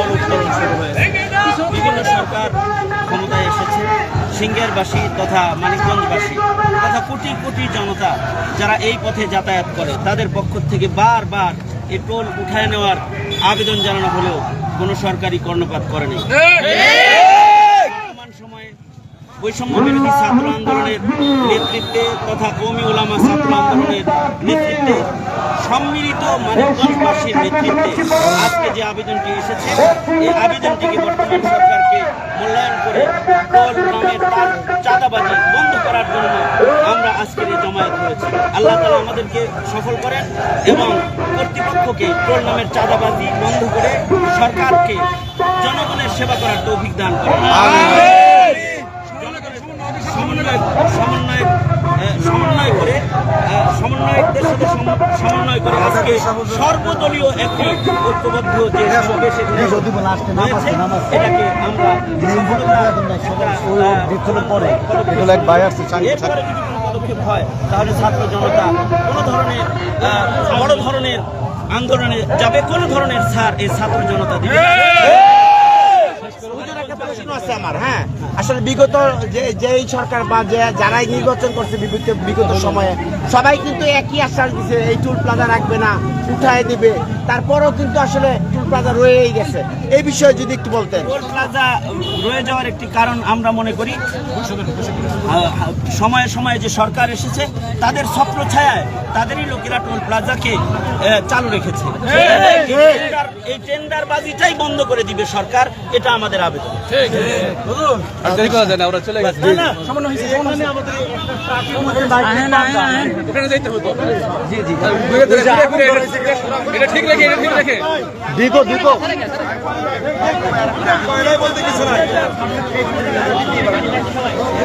বল উত্তোলন শুরু হয়েছে বিভিন্ন সরকার ক্ষমতায় এসেছে, সিঙ্গেরবাসী তথা মানিকগঞ্জবাসী তথা কোটি কোটি জনতা যারা এই পথে যাতায়াত করে, তাদের পক্ষ থেকে বারবার এই টোল উঠায় নেওয়ার আবেদন জানানো হলেও কোনো সরকারি কর্ণপাত করেনি। বৈষম্য ছাত্র আন্দোলনের নেতৃত্বে তথা কৌমি ওলামা ছাত্র আন্দোলনের নেতৃত্বে সম্মিলিত মানিকগঞ্জবাসীর নেতৃত্বে আজকে যে আবেদনটি এসেছে, এই আবেদনটিকে বর্তমান সরকারকে মূল্যায়ন করে টোল নামের চাঁদাবাজি বন্ধ করার জন্য আমরা আজকের এই জমায়েত হয়েছি। আল্লাহ তালা আমাদেরকে সফল করেন এবং কর্তৃপক্ষকে টোল নামের চাঁদাবাজি বন্ধ করে সরকারকে জনগণের সেবা করার তৌফিক দান করেন। সমন্বয় সমন্বয় সমন্বয় করে আহ, সমন্বয়কদের সাথে সমন্বয় করে আজকে সর্বদলীয় একটি ঐক্যবদ্ধ যে সমাবেশ হয়েছে, এটাকে আমরা এরপরে যদি কোনো পদক্ষেপ হয় তাহলে ছাত্র জনতা কোনো ধরনের বড় ধরনের আন্দোলনে যাবে কোনো ধরনের ছাড় এই ছাত্র জনতা দিবে না। হুজুর, একটা প্রশ্ন আছে আমার হ্যাঁ? আসলে বিগত যে, যেই সরকার বা যে, যারাই নির্বাচন করছে বিগত বিগত সময়ে, সবাই কিন্তু একই আশ্বাস দিছে, এই টুল প্লাজা রাখবে না, উঠায় দিবে। তারপরও কিন্তু আসলে প্লাজা রয়েই গেছে। এই বিষয়ে যদি একটু বলতেন। টোল প্লাজা রয়ে যাওয়ার একটি কারণ আমরা মনে করি। সময়ে সময়ে যে সরকার এসেছে তাদের স্বপ্ন ছায়ায় তাদেরই লোকেরা টোল প্লাজাকে চালু রেখেছে। এই টেন্ডার- বাজিটাই বন্ধ করে দিবে সরকার এটা আমাদের আবেদন। আর দেরি বলতে কিছু না ওরা চলে গেছে না, না, সামান্য হয়েছে,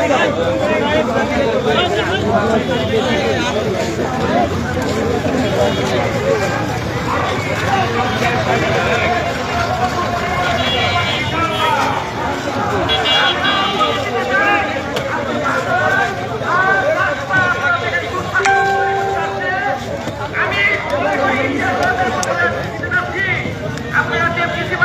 সামান্য হয়েছে, আমাদের এই একটা ট্রাকের মধ্যে ওখানে যাইতে হতো জি জি এটা ঠিক রেখে এটা ঠিক রেখে দিকো দিকো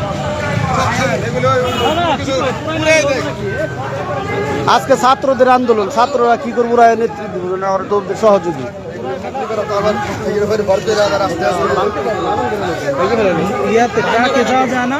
আজকে ছাত্রদের আন্দোলন ছাত্ররা কি করব? রায় নেতৃত্ব দেবো না সহযোগী ইয়াতে ট্রাকে না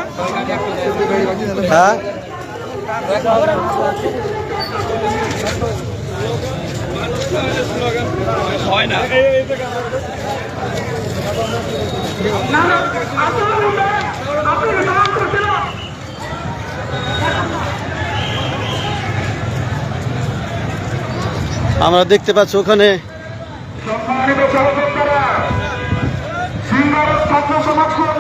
আমরা দেখতে পাচ্ছি ওখানে সম্মানিত ছাত্র সমাজ কল্যাণ